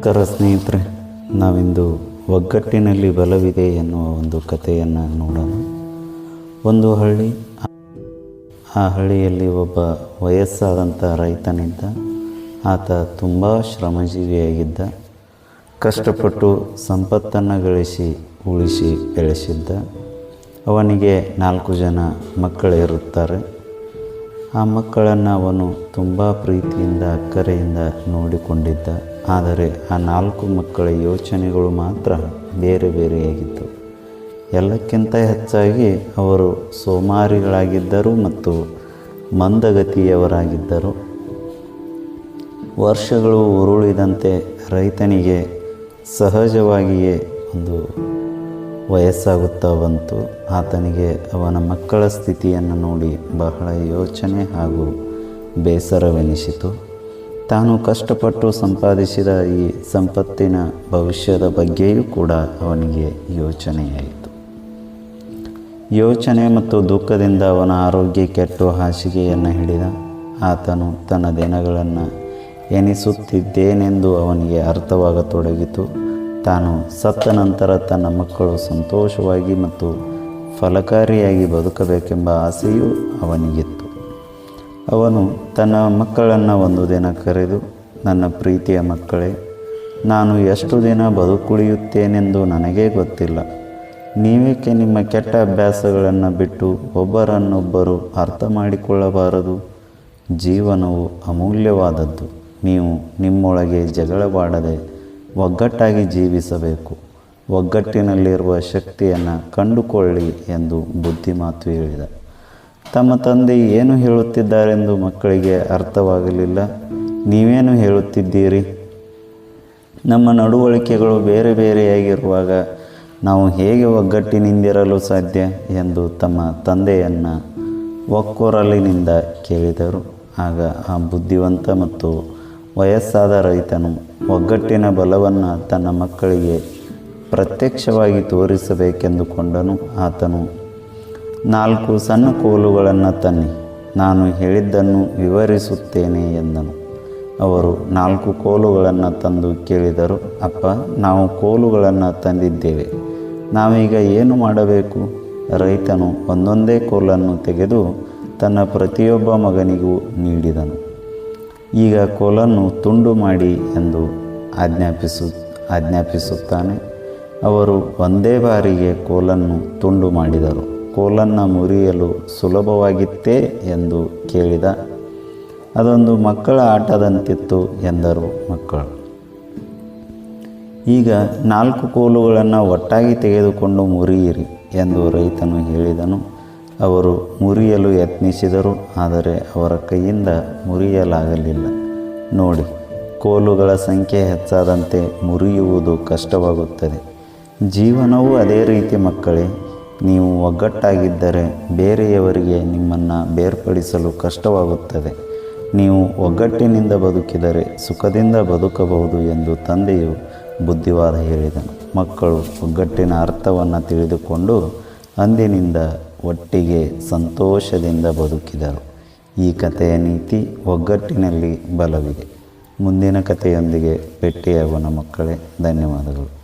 ನಮಸ್ಕಾರ ಸ್ನೇಹಿತರೆ, ನಾವಿಂದು ಒಗ್ಗಟ್ಟಿನಲ್ಲಿ ಬಲವಿದೆ ಎನ್ನುವ ಒಂದು ಕಥೆಯನ್ನು ನೋಡೋಣ. ಒಂದು ಹಳ್ಳಿ, ಆ ಹಳ್ಳಿಯಲ್ಲಿ ಒಬ್ಬ ವಯಸ್ಸಾದಂಥ ರೈತನಿದ್ದ. ಆತ ತುಂಬ ಶ್ರಮಜೀವಿಯಾಗಿದ್ದ. ಕಷ್ಟಪಟ್ಟು ಸಂಪತ್ತನ್ನು ಗಳಿಸಿ, ಉಳಿಸಿ ಬೆಳೆಸಿದ್ದ. ಅವನಿಗೆ ನಾಲ್ಕು ಜನ ಮಕ್ಕಳಿರುತ್ತಾರೆ. ಆ ಮಕ್ಕಳನ್ನು ಅವನು ತುಂಬ ಪ್ರೀತಿಯಿಂದ, ಅಕ್ಕರೆಯಿಂದ ನೋಡಿಕೊಂಡಿದ್ದ. ಆದರೆ ಆ ನಾಲ್ಕು ಮಕ್ಕಳ ಯೋಚನೆಗಳು ಮಾತ್ರ ಬೇರೆ ಬೇರೆಯಾಗಿತ್ತು. ಎಲ್ಲಕ್ಕಿಂತ ಹೆಚ್ಚಾಗಿ ಅವರು ಸೋಮಾರಿಗಳಾಗಿದ್ದರು ಮತ್ತು ಮಂದಗತಿಯವರಾಗಿದ್ದರು. ವರ್ಷಗಳು ಉರುಳಿದಂತೆ ರೈತನಿಗೆ ಸಹಜವಾಗಿಯೇ ಒಂದು ವಯಸ್ಸಾಗುತ್ತಾ ಬಂತು ಆತನಿಗೆ ಅವನ ಮಕ್ಕಳ ಸ್ಥಿತಿಯನ್ನು ನೋಡಿ ಬಹಳ ಯೋಚನೆ ಹಾಗೂ ಬೇಸರವೆನಿಸಿತು. ತಾನು ಕಷ್ಟಪಟ್ಟು ಸಂಪಾದಿಸಿದ ಈ ಸಂಪತ್ತಿನ ಭವಿಷ್ಯದ ಬಗ್ಗೆಯೂ ಕೂಡ ಅವನಿಗೆ ಯೋಚನೆಯಾಯಿತು. ಯೋಚನೆ ಮತ್ತು ದುಃಖದಿಂದ ಅವನ ಆರೋಗ್ಯ ಕೆಟ್ಟು ಹಾಸಿಗೆಯನ್ನು ಹಿಡಿದ ಆತನು ತನ್ನ ದಿನಗಳನ್ನು ಎನಿಸುತ್ತಿದ್ದೇನೆಂದು ಅವನಿಗೆ ಅರ್ಥವಾಗತೊಡಗಿತು. ತಾನು ಸತ್ತ ನಂತರ ತನ್ನ ಮಕ್ಕಳು ಸಂತೋಷವಾಗಿ ಮತ್ತು ಫಲಕಾರಿಯಾಗಿ ಬದುಕಬೇಕೆಂಬ ಆಸೆಯೂ ಅವನಿಗಿತ್ತು. ಅವನು, ತನ್ನ ಮಕ್ಕಳನ್ನು ಒಂದು ದಿನ ಕರೆದು, ನನ್ನ ಪ್ರೀತಿಯ ಮಕ್ಕಳೇ, ನಾನು ಎಷ್ಟು ದಿನ ಬದುಕುಳಿಯುತ್ತೇನೆಂದು ನನಗೇ ಗೊತ್ತಿಲ್ಲ. ನೀವೇಕೆ ನಿಮ್ಮ ಕೆಟ್ಟ ಅಭ್ಯಾಸಗಳನ್ನು ಬಿಟ್ಟು ಒಬ್ಬರನ್ನೊಬ್ಬರು ಅರ್ಥ ಮಾಡಿಕೊಳ್ಳಬಾರದು ಜೀವನವು ಅಮೂಲ್ಯವಾದದ್ದು. ನೀವು ನಿಮ್ಮೊಳಗೆ ಜಗಳವಾಡದೆ ಒಗ್ಗಟ್ಟಾಗಿ ಜೀವಿಸಬೇಕು. ಒಗ್ಗಟ್ಟಿನಲ್ಲಿರುವ ಶಕ್ತಿಯನ್ನು ಕಂಡುಕೊಳ್ಳಿ ಎಂದು ಬುದ್ಧಿಮಾತು ಹೇಳಿದ. ತಮ್ಮ ತಂದೆ ಏನು ಹೇಳುತ್ತಿದ್ದಾರೆಂದು ಮಕ್ಕಳಿಗೆ ಅರ್ಥವಾಗಲಿಲ್ಲ. ನೀವೇನು ಹೇಳುತ್ತಿದ್ದೀರಿ? ನಮ್ಮ ನಡವಳಿಕೆಗಳು ಬೇರೆ ಬೇರೆಯಾಗಿರುವಾಗ ನಾವು ಹೇಗೆ ಒಗ್ಗಟ್ಟಿನಿಂದಿರಲು ಸಾಧ್ಯ ಎಂದು ತಮ್ಮ ತಂದೆಯನ್ನು ಒಕ್ಕೊರಲಿನಿಂದ ಕೇಳಿದರು. ಆಗ ಆ ಬುದ್ಧಿವಂತ ಮತ್ತು ವಯಸ್ಸಾದ ರೈತನು ಒಗ್ಗಟ್ಟಿನ ಬಲವನ್ನು ತನ್ನ ಮಕ್ಕಳಿಗೆ ಪ್ರತ್ಯಕ್ಷವಾಗಿ ತೋರಿಸಬೇಕೆಂದುಕೊಂಡನು ಆತನು. ನಾಲ್ಕು ಸಣ್ಣ ಕೋಲುಗಳನ್ನು ತನ್ನಿ. ನಾನು ಹೇಳಿದ್ದನ್ನು ವಿವರಿಸುತ್ತೇನೆ ಎಂದನು. ಅವರು ನಾಲ್ಕು ಕೋಲುಗಳನ್ನು ತಂದು ಕೇಳಿದರು, ಅಪ್ಪ, ನಾವು ಕೋಲುಗಳನ್ನು ತಂದಿದ್ದೇವೆ. ನಾವೀಗ ಏನು ಮಾಡಬೇಕು? ರೈತನು ಒಂದೊಂದೇ ಕೋಲನ್ನು ತೆಗೆದು ತನ್ನ ಪ್ರತಿಯೊಬ್ಬ ಮಗನಿಗೂ ನೀಡಿದನು. ಈಗ ಕೋಲನ್ನು ತುಂಡು ಮಾಡಿ ಎಂದು ಆಜ್ಞಾಪಿಸು, ಆಜ್ಞಾಪಿಸುತ್ತಾನೆ. ಅವರು ಒಂದೇ ಬಾರಿಗೆ ಕೋಲನ್ನು ತುಂಡು ಮಾಡಿದರು. ಕೋಲನ್ನು ಮುರಿಯಲು ಸುಲಭವಾಗಿತ್ತೇ ಎಂದು ಕೇಳಿದ. ಅದೊಂದು ಮಕ್ಕಳ ಆಟದಂತಿತ್ತು ಎಂದರು ಮಕ್ಕಳು. ಈಗ ನಾಲ್ಕು ಕೋಲುಗಳನ್ನು ಒಟ್ಟಾಗಿ ತೆಗೆದುಕೊಂಡು ಮುರಿಯಿರಿ ಎಂದು ರೈತನು ಹೇಳಿದನು. ಅವರು ಮುರಿಯಲು ಯತ್ನಿಸಿದರು, ಆದರೆ ಅವರ ಕೈಯಿಂದ ಮುರಿಯಲಾಗಲಿಲ್ಲ. ನೋಡಿ, ಕೋಲುಗಳ ಸಂಖ್ಯೆ ಹೆಚ್ಚಾದಂತೆ ಮುರಿಯುವುದು ಕಷ್ಟವಾಗುತ್ತದೆ. ಜೀವನವೂ ಅದೇ ರೀತಿ ಮಕ್ಕಳೇ, ನೀವು ಒಗ್ಗಟ್ಟಾಗಿದ್ದರೆ ಬೇರೆಯವರಿಗೆ ನಿಮ್ಮನ್ನು ಬೇರ್ಪಡಿಸಲು ಕಷ್ಟವಾಗುತ್ತದೆ. ನೀವು ಒಗ್ಗಟ್ಟಿನಿಂದ ಬದುಕಿದರೆ ಸುಖದಿಂದ ಬದುಕಬಹುದು ಎಂದು ತಂದೆಯು ಬುದ್ಧಿವಾದ ಹೇಳಿದನು. ಮಕ್ಕಳು ಒಗ್ಗಟ್ಟಿನ ಅರ್ಥವನ್ನು ತಿಳಿದುಕೊಂಡು ಅಂದಿನಿಂದ ಒಟ್ಟಿಗೆ ಸಂತೋಷದಿಂದ ಬದುಕಿದರು. ಈ ಕಥೆಯ ನೀತಿ ಒಗ್ಗಟ್ಟಿನಲ್ಲಿ ಬಲವಿದೆ. ಮುಂದಿನ ಕಥೆಯೊಂದಿಗೆ ಭೇಟಿಯಾಗುವ ಮಕ್ಕಳೇ. ಧನ್ಯವಾದಗಳು.